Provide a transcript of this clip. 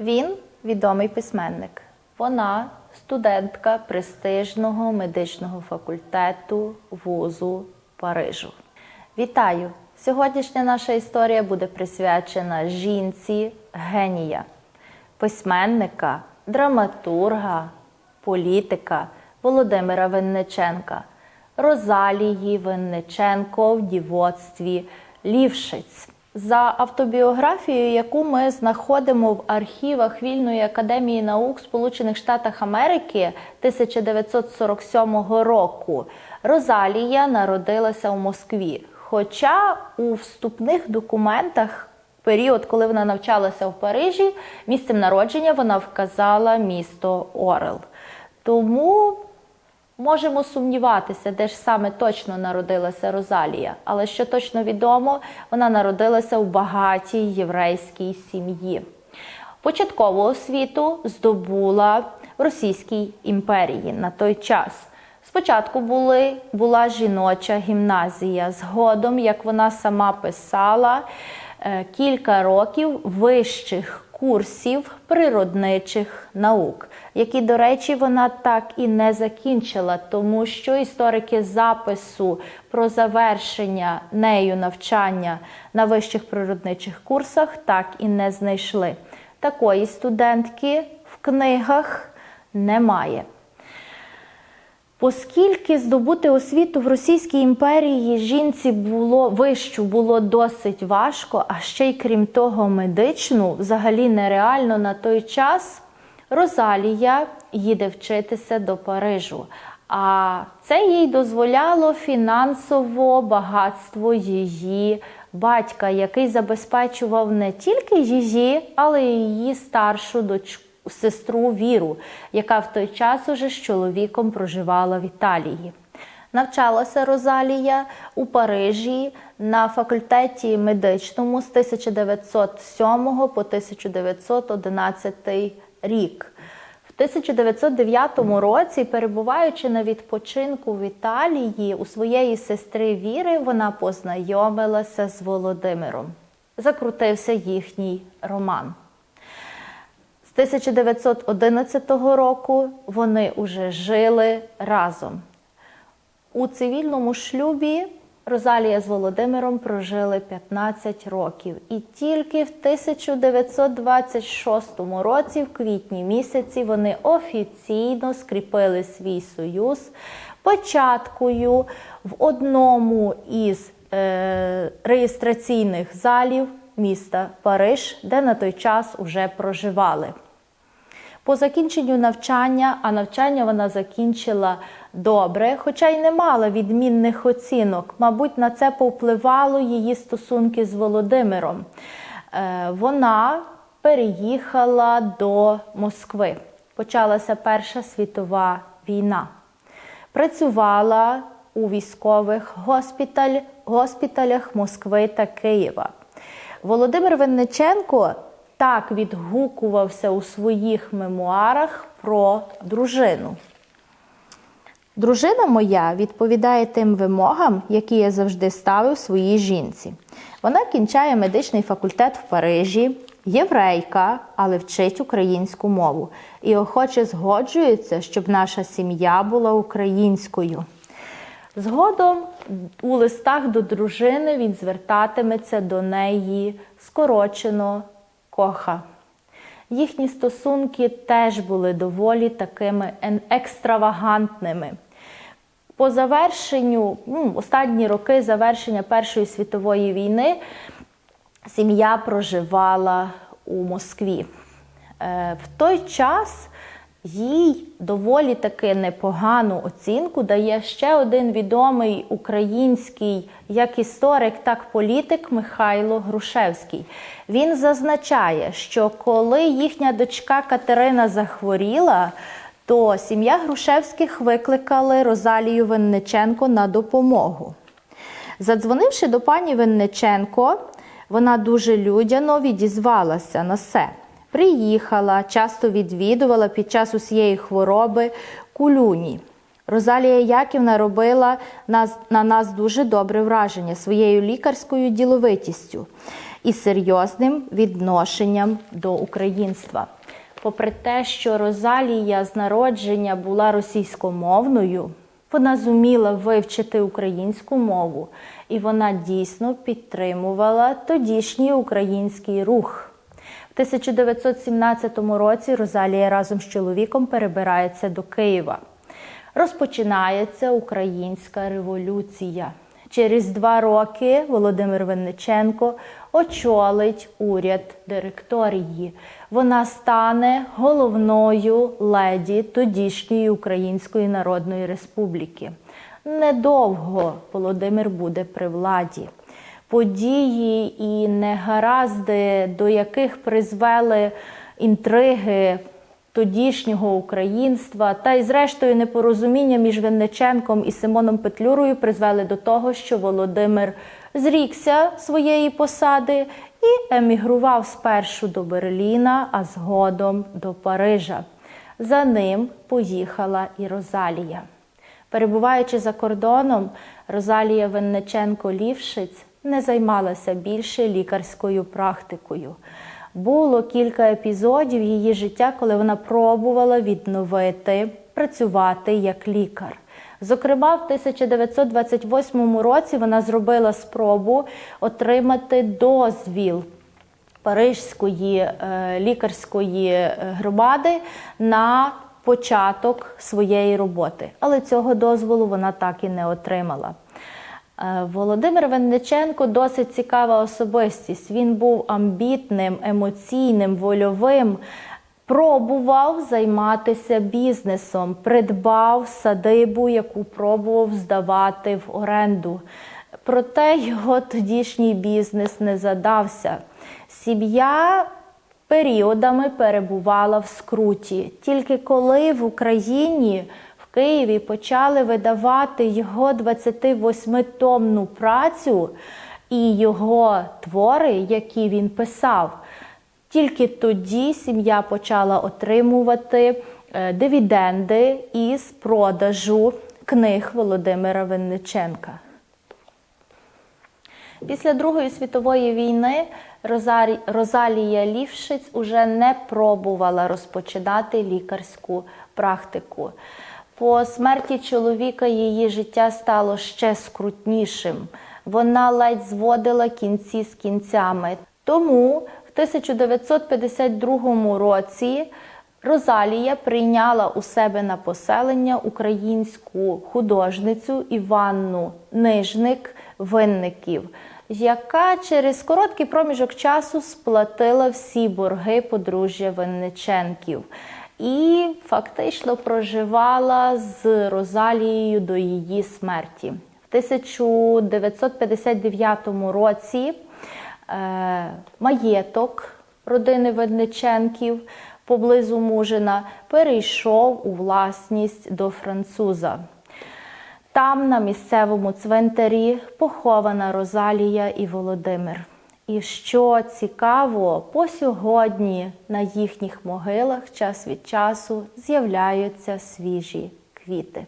Він відомий письменник. Вона студентка престижного медичного факультету вузу Парижу. Вітаю! Сьогоднішня наша історія буде присвячена жінці генія, письменника, драматурга, політика Володимира Винниченка, Розалії Винниченко в дівоцтві Лівшиць. За автобіографією, яку ми знаходимо в архівах Вільної академії наук Сполучених Штатів Америки 1947 року, Розалія народилася в Москві. Хоча у вступних документах, період, коли вона навчалася в Парижі, місцем народження вона вказала місто Орел. Тому Можемо сумніватися, де ж саме точно народилася Розалія, але що точно відомо, вона народилася у багатій єврейській сім'ї. Початкову освіту здобула в Російській імперії на той час. Спочатку були, була жіноча гімназія. Згодом, як вона сама писала, е, кілька років вищих курсів природничих наук, які, до речі, вона так і не закінчила, тому що історики запису про завершення нею навчання на вищих природничих курсах так і не знайшли. Такої студентки в книгах немає. Оскільки здобути освіту в Російській імперії жінці було вищу було досить важко, а ще й крім того, медичну взагалі нереально на той час, Розалія їде вчитися до Парижу. А це їй дозволяло фінансово багатство її батька, який забезпечував не тільки її, але й її старшу дочку сестру Віру, яка в той час уже з чоловіком проживала в Італії. Навчалася Розалія у Парижі на факультеті медичному з 1907 по 1911 рік. В 1909 році, перебуваючи на відпочинку в Італії, у своєї сестри Віри вона познайомилася з Володимиром. Закрутився їхній роман. З 1911 року вони вже жили разом. У цивільному шлюбі Розалія з Володимиром прожили 15 років. І тільки в 1926 році, в квітні місяці, вони офіційно скріпили свій союз початкою в одному із е, реєстраційних залів міста Париж, де на той час уже проживали. По закінченню навчання, а навчання вона закінчила добре, хоча й не мала відмінних оцінок. Мабуть, на це повпливало її стосунки з Володимиром. Е, Вона переїхала до Москви. Почалася Перша світова війна. Працювала у військових госпіталь, госпіталях Москви та Києва. Володимир Винниченко так відгукувався у своїх мемуарах про дружину. Дружина моя відповідає тим вимогам, які я завжди ставив своїй жінці. Вона кінчає медичний факультет в Парижі, єврейка, але вчить українську мову і охоче згоджується, щоб наша сім'я була українською. Згодом у листах до дружини він звертатиметься до неї скорочено коха. Їхні стосунки теж були доволі такими екстравагантними. По завершенню, ну, останні роки завершення Першої світової війни, сім'я проживала у Москві. Е, В той час їй доволі таки непогану оцінку дає ще один відомий український як історик, так політик Михайло Грушевський. Він зазначає, що коли їхня дочка Катерина захворіла, то сім'я Грушевських викликали Розалію Винниченко на допомогу. Задзвонивши до пані Винниченко, вона дуже людяно відізвалася на це. Приїхала, часто відвідувала під час усієї хвороби кулюні. Розалія Яківна робила нас, на нас дуже добре враження своєю лікарською діловитістю. і серйозним відношенням до українства. Попри те, що Розалія з народження була російськомовною, вона зуміла вивчити українську мову, і вона дійсно підтримувала тодішній український рух. В 1917 році Розалія разом з чоловіком перебирається до Києва. Розпочинається українська революція. Через два роки Володимир Винниченко очолить уряд директорії. Вона стане головною леді тодішньої Української Народної Республіки. Недовго Володимир буде при владі. Події і негаразди, до яких призвели інтриги тодішнього українства та й, зрештою, непорозуміння між Винниченком і Симоном Петлюрою призвели до того, що Володимир зрікся своєї посади і емігрував спершу до Берліна, а згодом до Парижа. За ним поїхала і Розалія. Перебуваючи за кордоном, Розалія Винниченко Лівшиць не займалася більше лікарською практикою. Було кілька епізодів її життя, коли вона пробувала відновити працювати як лікар. Зокрема, в 1928 році вона зробила спробу отримати дозвіл Парижської е, лікарської е, громади на початок своєї роботи, але цього дозволу вона так і не отримала. Е, Володимир Винниченко досить цікава особистість. Він був амбітним, емоційним, вольовим. Пробував займатися бізнесом, придбав садибу, яку пробував здавати в оренду. Проте його тодішній бізнес не задався. Сім'я періодами перебувала в скруті. Тільки коли в Україні Києві почали видавати його 28-томну працю і його твори, які він писав. Тільки тоді сім'я почала отримувати е, дивіденди із продажу книг Володимира Винниченка. Після Другої світової війни Розалія Лівшиць уже не пробувала розпочинати лікарську практику. По смерті чоловіка її життя стало ще скрутнішим. Вона ледь зводила кінці з кінцями. Тому в 1952 році Розалія прийняла у себе на поселення українську художницю Іванну Нижник Винників, яка через короткий проміжок часу сплатила всі борги подружжя Винниченків і фактично проживала з Розалією до її смерті. В 1959 році е, маєток родини Винниченків поблизу Мужина перейшов у власність до француза. Там, на місцевому цвинтарі, похована Розалія і Володимир. І що цікаво, по сьогодні на їхніх могилах час від часу з'являються свіжі квіти.